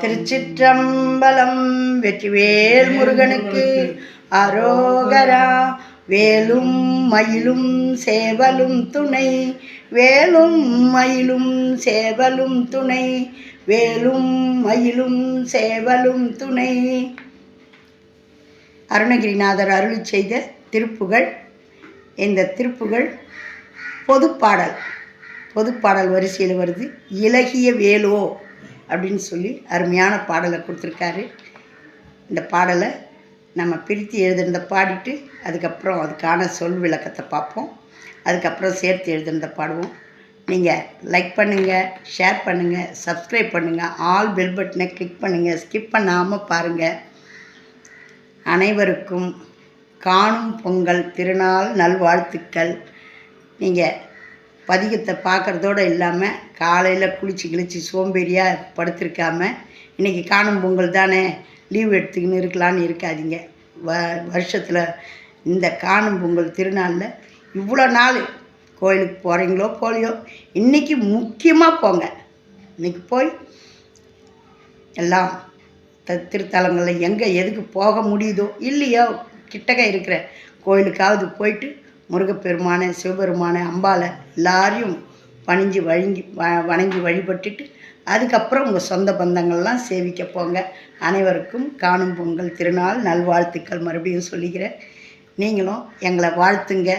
திருச்சிற்றம்பலம். வெற்றிவேல் முருகனுக்கு அரோகரா. வேலும் மயிலும் சேவலும் துணை. வேலும் மயிலும் சேவலும் துணை. வேலும் மயிலும் சேவலும் துணை. அருணகிரிநாதர் அருளி செய்த திருப்புகள். இந்த திருப்புகள் பொதுப்பாடல். பொதுப்பாடல் வரிசையில் வருது. இலகிய வேலோ. அப்படின்னு சொல்லி அருமையான பாடலை கொடுத்துருக்காரு. இந்த பாடலை நம்ம பிரித்து எழுதுனதை பாடிட்டு அதுக்கப்புறம் அதுக்கான சொல் விளக்கத்தை பார்ப்போம். அதுக்கப்புறம் சேர்த்து எழுதிருந்த பாடுவோம். நீங்கள் லைக் பண்ணுங்கள் ஷேர் பண்ணுங்கள் சப்ஸ்கிரைப் பண்ணுங்கள் ஆல் பெல் பட்டனை கிளிக் பண்ணுங்கள் ஸ்கிப் பண்ணாமல் பாருங்கள் அனைவருக்கும் காணும் பொங்கல் திருநாள் நல்வாழ்த்துக்கள். நீங்கள் பதிகத்தை பார்க்குறதோடு இல்லாமல் காலையில் குளிச்சு கிழிச்சு சோம்பேறியாக படுத்திருக்காம இன்றைக்கி காணும் பொங்கல் தானே லீவ் எடுத்துக்கின்னு இருக்கலான்னு இருக்காதீங்க. வ வருஷத்தில் இந்த காணும் பொங்கல் திருநாளில் இவ்வளோ நாள் கோயிலுக்கு போகிறீங்களோ போலியோ இன்றைக்கி முக்கியமாக போங்க. இன்றைக்கி போய் எல்லாம் த திருத்தலங்களில் எங்கே எதுக்கு போக முடியுதோ இல்லையோ கிட்டக்க இருக்கிற கோயிலுக்காவது போயிட்டு முருகப்பெருமானை சிவபெருமானை அம்பாலை எல்லாரையும் பணிஞ்சு வழங்கி வ வணங்கி வழிபட்டுட்டு அதுக்கப்புறம் உங்கள் சொந்த பந்தங்கள்லாம் சேவிக்க போங்க. அனைவருக்கும் காணும் பொங்கல் திருநாள் நல்வாழ்த்துக்கள் மறுபடியும் சொல்லிக்கிறேன். நீங்களும் எங்களை வாழ்த்துங்க.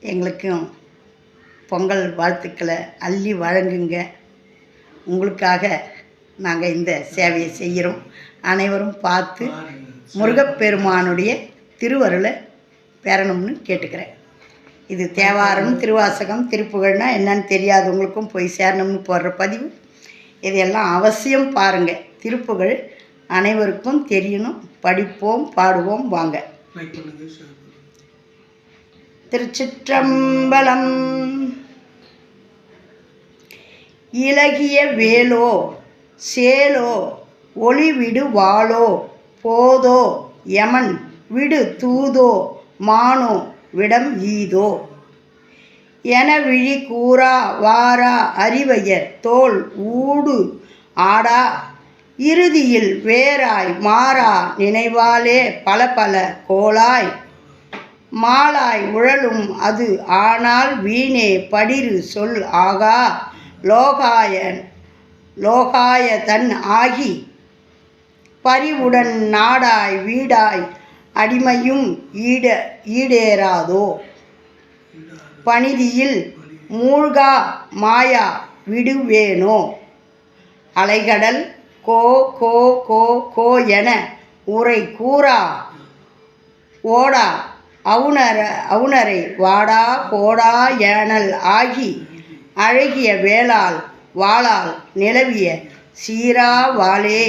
எங்களுக்கும் பொங்கல் வாழ்த்துக்களை அள்ளி வழங்குங்க. உங்களுக்காக நாங்கள் இந்த சேவையை செய்கிறோம். அனைவரும் பார்த்து முருகப்பெருமானுடைய திருவருளை பெறணும்னு கேட்டுக்கிறேன். இது தேவாரம் திருவாசகம் திருப்புகழ்னா என்னன்னு தெரியாதவங்களுக்கும் போய் சேரணும்னு போடுற பதிவு. இதையெல்லாம் அவசியம் பாருங்கள் திருப்புகழ் அனைவருக்கும் தெரியணும். படிப்போம் பாடுவோம் வாங்க. திருச்சிற்றம்பலம். இலகிய வேலோ சேலோ ஒளி விடு வாளோ போதோ யமன் விடு தூதோ மானோ விடம் ஈதோ? என விழி கூறா வாரா அறிவையர் தோல் ஊடு ஆடா. இறுதியில் வேறாய் மாறா நினைவாலே பல பல கோளாய். மாலாய் உழலும் அது ஆனால் வீணே படிரு சொல் ஆகா. லோகாயன் லோகாய தன் ஆகி. பரிவுடன் நாடாய் வீடாய் அடிமையும் ஈட ஈடேறாதோ? பணிதியில் மூழ்கா மாயா விடுவேனோ? அலைகடல் கோ கோ கோ கோ என உரை கூறா. ஓடா அவுணர அவுணரை வாடா போடா ஏனல் ஆகி அழகிய வேளால் வாளால் நிலவிய சீரா வாளே.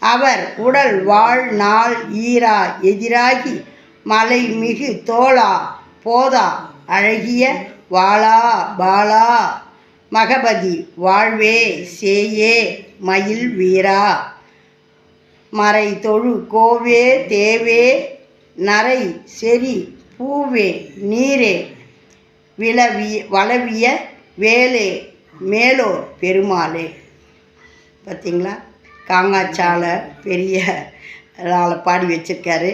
அவர் உடல் வாழ் நாள் ஈரா எதிராகி மலை மிகு தோளா போதா அழகிய வாளா பாலா மகபதி வாழ்வே சேயே மயில் வீரா. மறை தொழு கோவே தேவே. நரை செரி பூவே நீரே. விளவி வளவிய வேலே மேலோர் பெருமாளே. பார்த்தீங்களா? காங்காச்சாலை பெரிய நாளை பாடி வச்சிருக்காரு.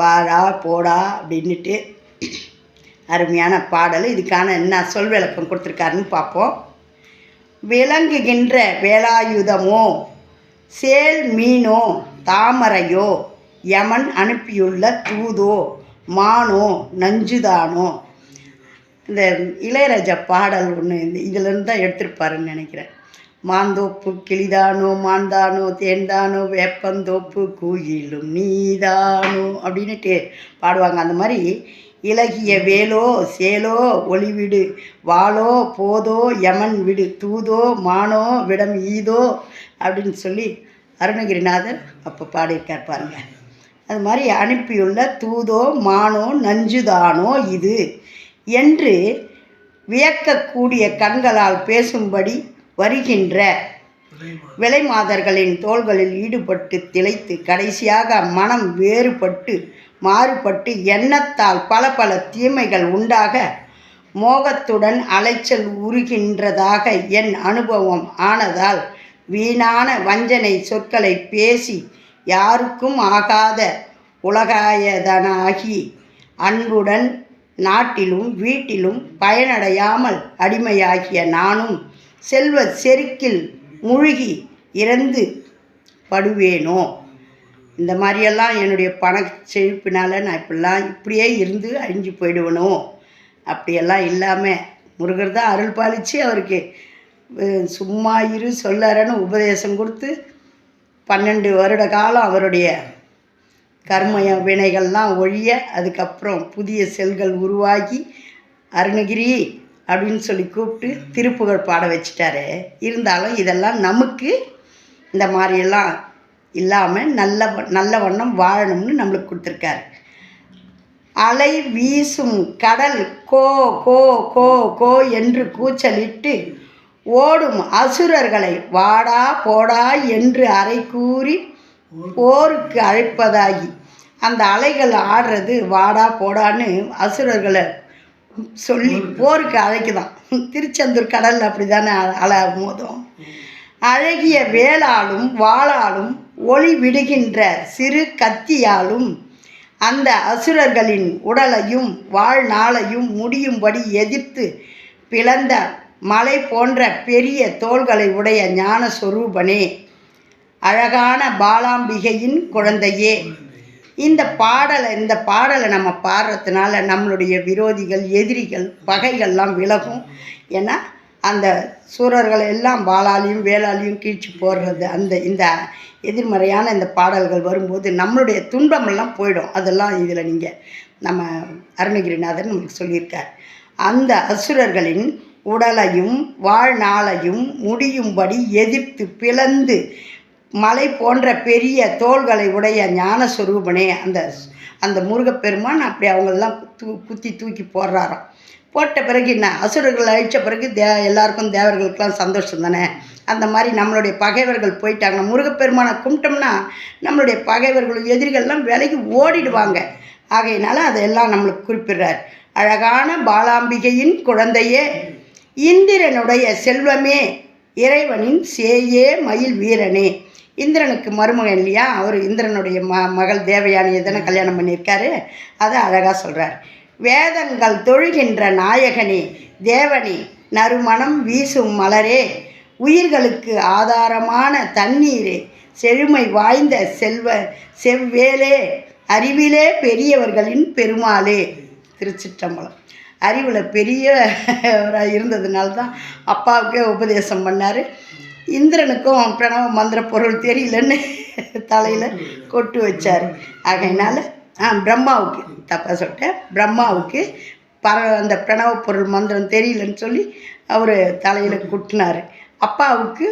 வாடா போடா அப்படின்னுட்டு அருமையான பாடல். இதுக்கான என்ன சொல் விளக்கம் கொடுத்துருக்காருன்னு பார்ப்போம். விளங்குகின்ற வேலாயுதமோ சேல் மீனோ தாமரையோ யமன் அனுப்பியுள்ள தூதோ மானோ நஞ்சுதானோ? இந்த இளையராஜா பாடல் ஒன்று இந்த இதிலேருந்து தான் எடுத்திருப்பாருன்னு நினைக்கிறேன். மாந்தோப்பு கிளிதானோ மாந்தானோ தேன்தானோ வேப்பந்தோப்பு கூயிலும் நீதானோ அப்படின்னுட்டு பாடுவாங்க. அந்த மாதிரி இலகிய வேலோ சேலோ ஒளிவிடு வாளோ போதோ யமன் விடு தூதோ மானோ விடம் ஈதோ அப்படின்னு சொல்லி அருணகிரிநாதர் அப்போ பாடியிருக்கார் பாருங்க. அது மாதிரி அனுப்பியுள்ள தூதோ மானோ நஞ்சுதானோ இது என்று வியக்கக்கூடிய கண்களால் பேசும்படி வருகின்ற விலைமாதர்களின் தோள்களில் ஈடுபட்டு திளைத்து கடைசியாக மனம் வேறுபட்டு மாறுபட்டு எண்ணத்தால் பல பல தீமைகள் உண்டாக மோகத்துடன் அலைச்சல் உருகின்றதாக என் அனுபவம் ஆனதால் வீணான வஞ்சனை சொற்களை பேசி யாருக்கும் ஆகாத உலகாயதனாகி அன்புடன் நாட்டிலும் வீட்டிலும் பயனடையாமல் அடிமையாகிய நானும் செல்வ செருக்கில் முழுகி இறந்து படுவேனோ? இந்த மாதிரியெல்லாம் என்னுடைய பண செழிப்பினால் நான் இப்படிலாம் இப்படியே இருந்து அழிஞ்சு போயிடுவனோ? அப்படியெல்லாம் இல்லாமல் முருகர் தான் அருள் பாலித்து அவருக்கு சும்மா இரு சொல்லறன்னு உபதேசம் கொடுத்து பன்னெண்டு வருட காலம் அவருடைய கர்ம வினைகள்லாம் ஒழிய அதுக்கப்புறம் புதிய செல்கள் உருவாகி அருணகிரி அப்படின்னு சொல்லி கூப்பிட்டு திருப்புகழ் பாட வச்சிட்டாரு. இருந்தாலும் இதெல்லாம் நமக்கு இந்த மாதிரியெல்லாம் இல்லாமல் நல்ல நல்ல வண்ணம் வாழணும்னு நம்மளுக்கு கொடுத்துருக்காரு. அலை வீசும் கடல் கோ கோ கோ கோ என்று கூச்சலிட்டு ஓடும் அசுரர்களை வாடா போடா என்று அறை கூறி போருக்கு அழைப்பதாகி அந்த அலைகள் ஆடுறது வாடா போடான்னு அசுரர்களை சொல்லி போருக்கு அழைக்குதான். திருச்செந்தூர் கடல் அப்படி தானே அலை மோதும் அழகிய வேளாலும் வாளாலும் ஒளி விடுகின்ற சிறு கத்தியாலும் அந்த அசுரர்களின் உடலையும் வாழ்நாளையும் முடியும்படி எதிர்த்து பிளந்த மலை போன்ற பெரிய தோள்களை உடைய ஞான சொரூபனே அழகான பாலாம்பிகையின் குழந்தையே. இந்த பாடலை இந்த பாடலை நம்ம பாடுறதுனால நம்மளுடைய விரோதிகள் எதிரிகள் பகைகள்லாம் விலகும். ஏன்னா அந்த சூரர்களை எல்லாம் வாளாலையும் வேளாலையும் கீழ்ச்சி போடுறது அந்த இந்த எதிர்மறையான இந்த பாடல்கள் வரும்போது நம்மளுடைய துன்பமெல்லாம் போயிடும். அதெல்லாம் இதில் நீங்கள் நம்ம அருணகிரிநாதன் நமக்கு சொல்லியிருக்கார். அந்த அசுரர்களின் உடலையும் வாழ்நாளையும் முடியும்படி எதிர்த்து பிளந்து மலை போன்ற பெரிய தோள்களை உடைய ஞான அந்த அந்த முருகப்பெருமான் அப்படி அவங்களெல்லாம் தூ குத்தி தூக்கி போடுறாராம். போட்ட பிறகு என்ன அசுரர்கள் அழித்த பிறகு தே எல்லாருக்கும் தேவர்களுக்கெல்லாம் சந்தோஷம் தானே? அந்த மாதிரி நம்மளுடைய பகைவர்கள் போயிட்டாங்க. முருகப்பெருமானை கும்பிட்டோம்னா நம்மளுடைய பகைவர்கள் எதிரிகள்லாம் விலகி ஓடிடுவாங்க. ஆகையினால அதையெல்லாம் நம்மளுக்கு குறிப்பிடுறார். அழகான பாலாம்பிகையின் குழந்தையே இந்திரனுடைய செல்வமே இறைவனின் சேயே மயில் வீரனே. இந்திரனுக்கு மருமகன் இல்லையா? அவர் இந்திரனுடைய ம மகள் தேவயானியை தானே கல்யாணம் பண்ணியிருக்காரு. அதை அழகாக சொல்கிறார் வேதங்கள் தொழுகின்ற நாயகனே தேவனே நறுமணம் வீசும் மலரே உயிர்களுக்கு ஆதாரமான தண்ணீரே செழுமை வாய்ந்த செல்வ செவ்வேலே அறிவிலே பெரியவர்களின் பெருமாளே திருச்சிற்றம்பலம். அறிவில் பெரியவராக இருந்ததுனால தான் அப்பாவுக்கே உபதேசம் பண்ணார். இந்திரனுக்கும் பிரணவ மந்திர பொருள் தெரியலன்னு தலையில் கொட்டு வச்சார். ஆகையினால ஆ பிரம்மாவுக்கு தப்பாக சொல்லிட்டேன். பிரம்மாவுக்கு பர அந்த பிரணவ பொருள் மந்திரம் தெரியலன்னு சொல்லி அவர் தலையில் குட்டினார். அப்பாவுக்கு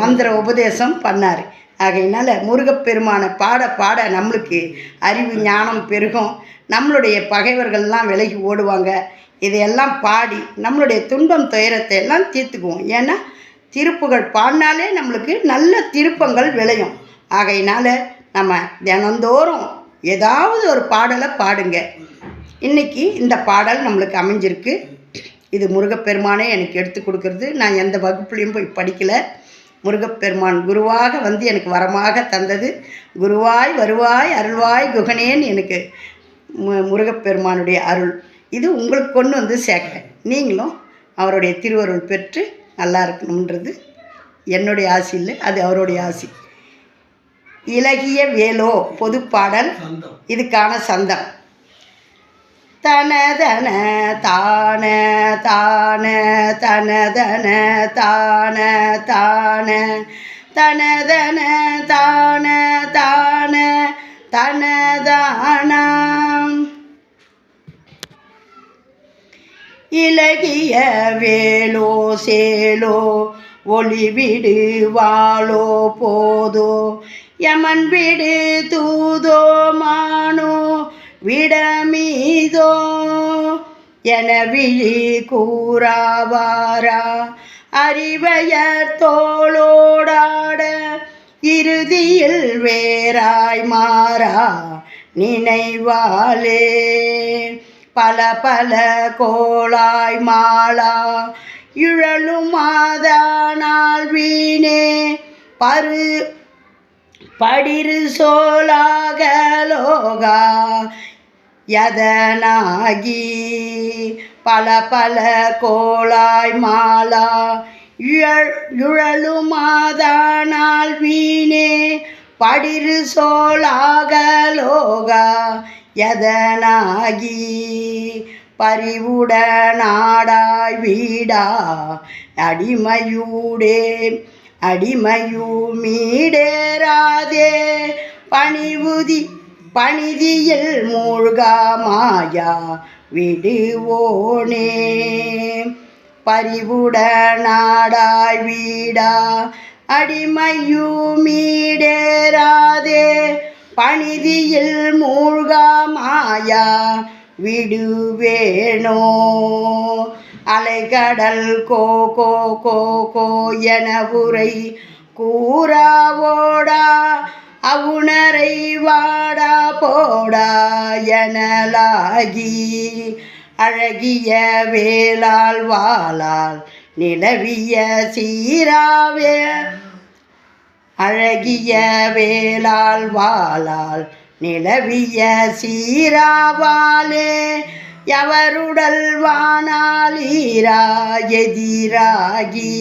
மந்திர உபதேசம் பண்ணார். ஆகையினால முருகப்பெருமானை பாட பாட நம்மளுக்கு அறிவு ஞானம் பெருகும். நம்மளுடைய பகைவர்கள்லாம் விலகி ஓடுவாங்க. இதையெல்லாம் பாடி நம்மளுடைய துன்பம் துயரத்தை எல்லாம் தீர்த்துக்குவோம். ஏன்னா திருப்புகள் பாடினாலே நம்மளுக்கு நல்ல திருப்பங்கள் விளையும். ஆகையினால நம்ம தினந்தோறும் ஏதாவது ஒரு பாடலை பாடுங்க. இன்னைக்கு இந்த பாடல் நம்மளுக்கு அமைஞ்சிருக்கு. இது முருகப்பெருமானே எனக்கு எடுத்து கொடுக்கறது. நான் எந்த வகுப்புலையும் போய் படிக்கலை. முருகப்பெருமான் குருவாக வந்து எனக்கு வரமாக தந்தது. குருவாய் வருவாய் அருள்வாய் குகனேன்னு எனக்கு மு- முருகப்பெருமானுடைய அருள். இது உங்களுக்கு கொண்டு வந்து சேர்க்க நீங்களும் அவருடைய திருவருள் பெற்று நல்லா இருக்கணுன்றது என்னுடைய ஆசை இல்லை அது அவருடைய ஆசை. இலகிய வேலோ பொதுப்பாடல் இதுக்கான சந்தம். தனதன தான தான தனதன தான தான. தனதன தான தான தனதானாம் இலகிய வேலோ சேலோ ஒளிவிடு வாழோ போதோ? யமன் விடு தூதோ மானோ விடமீதோ? என விழி கூறாவாரா? அறிவையர் தோளோடாட இறுதியில் வேறாய் மாறா நினைவாலே பல பல கோளாய் மாலா. இழலுமாதானால் வீணே. பரு படிரு சோலாகலோகா யதனாகி பல பல கோளாய் மாலா. இழ இழலுமாதானால் வீணே. படிரு சோலாகலோகா எதனாகி பரிவுட நாடாய் வீடா. அடிமையூடே அடிமையூ மீடேராதே பணிவுதி பணிதியில் மூழ்கா மாயா விடுவோனே. பரிவுட நாடாய் வீடா. அடிமையூ மீடேராதே பணிதியில் மூழ்கா மாயா விடுவேனோ? அலைகடல் கோ கோ கோ கோ என உரை கூறாவோடா அவுணரை வாடா போடா எனலாகி அழகிய வேளால் வாளால் நிலவிய சீராவே அழகிய வேளால் வாளால் நிலவிய சீராவாலே எவருடல் வானால் ஈரா எதிராகி?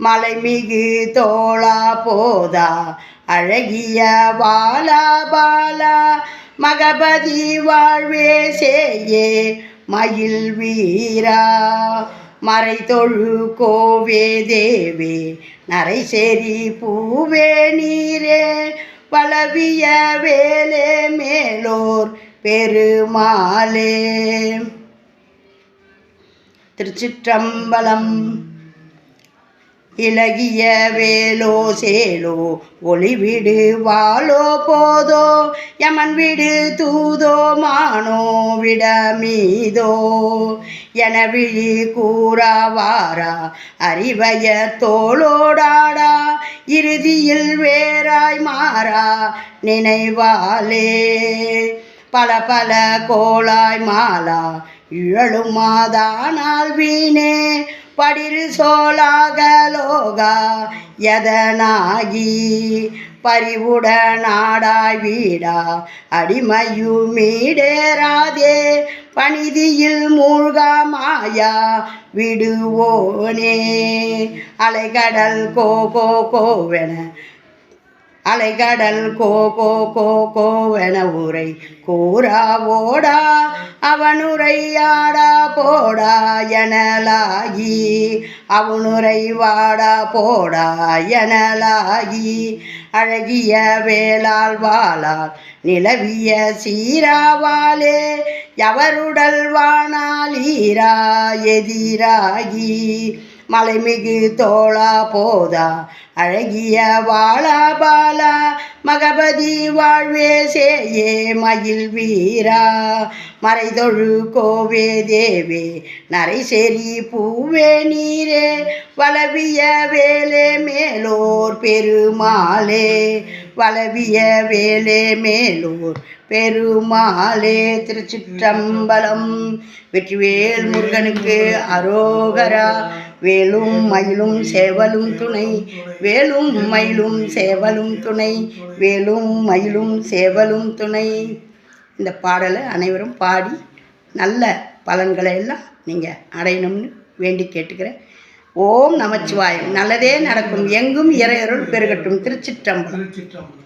மலைமிகு தோளா போதா அழகிய வாலா பாலா மகபதி வாழ்வே சேயே மயில் வீரா. மறை தொழு கோவே தேவே நரைசேரி பூவே நீரே பலவிய வேலே மேலோர் பெருமாளே. திருச்சிற்றம்பலம் இலகிய வேலோ சேலோ ஒளிவிடு வாலோ போதோ யமன் வீடு தூதோ மானோ விடமீதோ என விழி கூறா வாரா அறிவய தோளோடாடா இறுதியில் வேறாய் மாறா நினைவாலே. பல பல கோளாய் மாலா இழலுமாதானால் வீணே படில் சோலாகலோகா எதனாகி பரிவுட நாடாய் வீடா அடிமையு மீடேராதே பணிதியில் மூழ்காமாயா விடுவோனே. அலைகடல் கோ கோ கோவென அலைகடல் கோ கோ கோ கோவென உரை கூறா ஓடா அவனுரையாடா போடா எனலாகி. அவனுரை வாடா போடா எனலாகி. அழகிய வேளால் வாளால் நிலவிய சீராவாலே எவருடல் வானால் ஈரா எதிராகி. மலைமிகு தோளா போதா. அழகிய வாழா பாலா. மகபதி வாழ்வே சேயே மயில் வீரா. மறைதொழு கோவே தேவே. நரைசேரி பூவே நீரே. வளவிய வேலே மேலோர் பெருமாளே. வளவிய வேலே மேலோர் பெருமாளே. திருச்சிற்றம்பலம். வெற்றிவேல் முருகனுக்கு அரோகரா. வேலும் மயிலும் சேவலும் துணை. வேலும் மயிலும் சேவலும் துணை. வேலும் மயிலும் சேவலும் துணை. இந்த பாடலை அனைவரும் பாடி நல்ல பலன்களை எல்லாம் நீங்கள் அடையணும்னு வேண்டி கேட்டுக்கிறேன். ஓம் நமச்சிவாயம். நல்லதே நடக்கும். எங்கும் இறையருள் பெருகட்டும். திருச்சிற்றம்பலம். திருச்சிற்றம்பலம்.